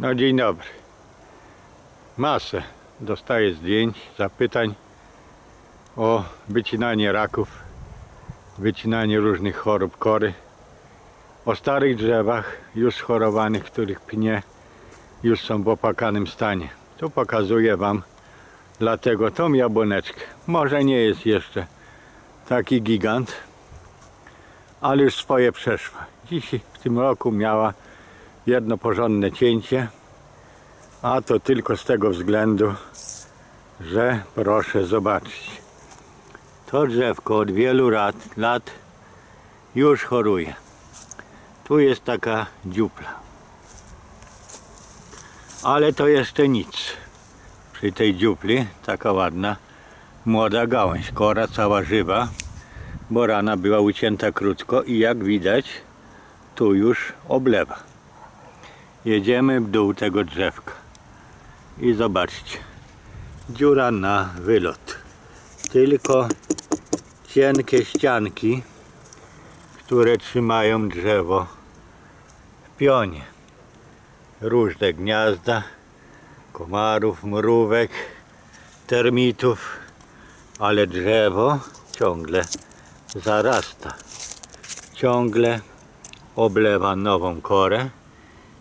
No dzień dobry. Masę dostaję zdjęć, zapytań o wycinanie raków, wycinanie różnych chorób kory, o starych drzewach już schorowanych, których pnie już są w opłakanym stanie. Tu pokazuję Wam dlatego tą jabłoneczkę. Może nie jest jeszcze taki gigant, ale już swoje przeszła. Dziś w tym roku miała jedno porządne cięcie, a to tylko z tego względu, że proszę zobaczyć. To drzewko od wielu lat, lat już choruje. Tu jest taka dziupla. Ale to jeszcze nic. Przy tej dziupli taka ładna młoda gałąź, kora cała żywa, bo rana była ucięta krótko i jak widać tu już oblewa. Jedziemy w dół tego drzewka i zobaczcie, dziura na wylot. Tylko cienkie ścianki, które trzymają drzewo w pionie. Różne gniazda komarów, mrówek, termitów, ale drzewo ciągle zarasta. Ciągle oblewa nową korę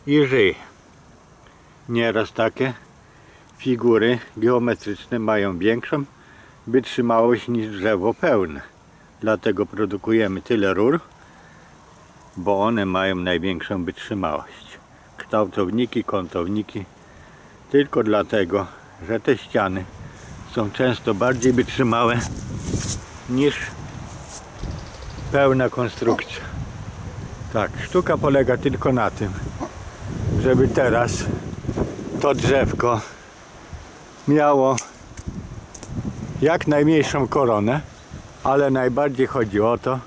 żyje. Nieraz takie figury geometryczne mają większą wytrzymałość niż drzewo pełne. Dlatego produkujemy tyle rur, bo one mają największą wytrzymałość. Kształtowniki, kątowniki tylko dlatego, że te ściany są często bardziej wytrzymałe niż pełna konstrukcja. Tak, sztuka polega tylko na tym, żeby teraz to drzewko miało jak najmniejszą koronę, ale najbardziej chodzi o to,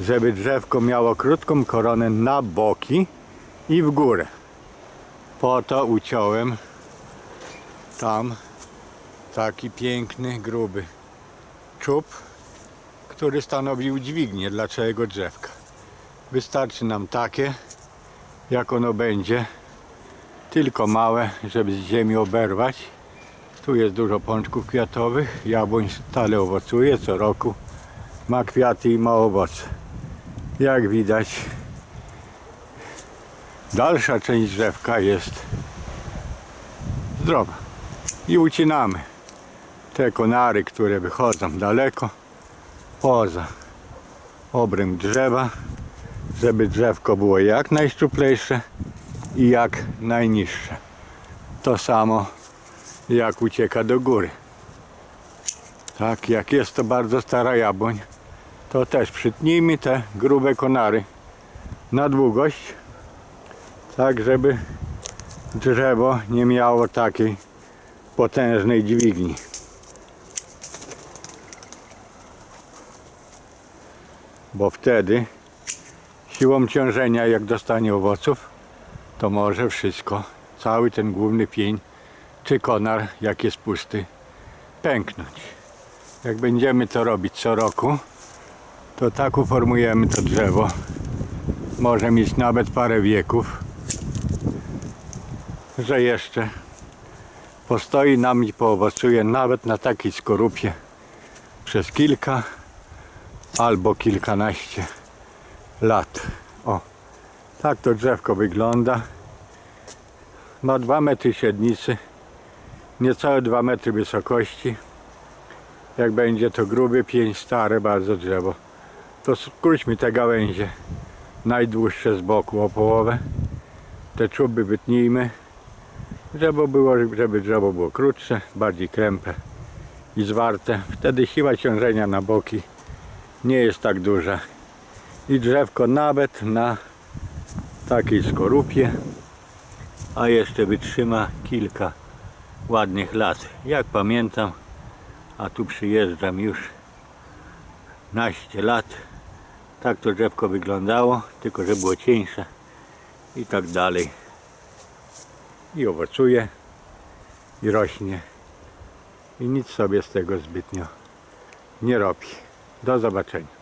żeby drzewko miało krótką koronę na boki i w górę. Po to uciąłem tam taki piękny, gruby czub, który stanowił dźwignię dla całego drzewka. Wystarczy nam takie, jak ono będzie, tylko małe, żeby z ziemi oberwać. Tu jest dużo pączków kwiatowych, jabłoń stale owocuje co roku, ma kwiaty i ma owoce. Jak widać, dalsza część drzewka jest zdrowa. I ucinamy te konary, które wychodzą daleko poza obręb drzewa, żeby drzewko było jak najszczuplejsze i jak najniższe. To samo jak ucieka do góry. Tak, jak jest to bardzo stara jabłoń, to też przytnijmy te grube konary na długość, tak żeby drzewo nie miało takiej potężnej dźwigni. Bo wtedy siłą ciążenia jak dostanie owoców to może wszystko, cały ten główny pień czy konar jak jest pusty pęknąć. Jak będziemy to robić co roku to tak uformujemy to drzewo. Może mieć nawet parę wieków że jeszcze postoi nam i poowocuje nawet na takiej skorupie przez kilka albo kilkanaście lat. O, tak to drzewko wygląda. Ma 2 metry średnicy, niecałe 2 metry wysokości. Jak będzie to gruby pień, stare bardzo drzewo, to skróćmy te gałęzie najdłuższe z boku o połowę. Te czuby wytnijmy żeby było, żeby drzewo było krótsze, bardziej krępe i zwarte. Wtedy siła ciążenia na boki nie jest tak duża. I drzewko nawet na takiej skorupie, a jeszcze wytrzyma kilka ładnych lat. Jak pamiętam, a tu przyjeżdżam już naście lat, tak to drzewko wyglądało, tylko że było cieńsze i tak dalej i owocuje i rośnie i nic sobie z tego zbytnio nie robi. Do zobaczenia.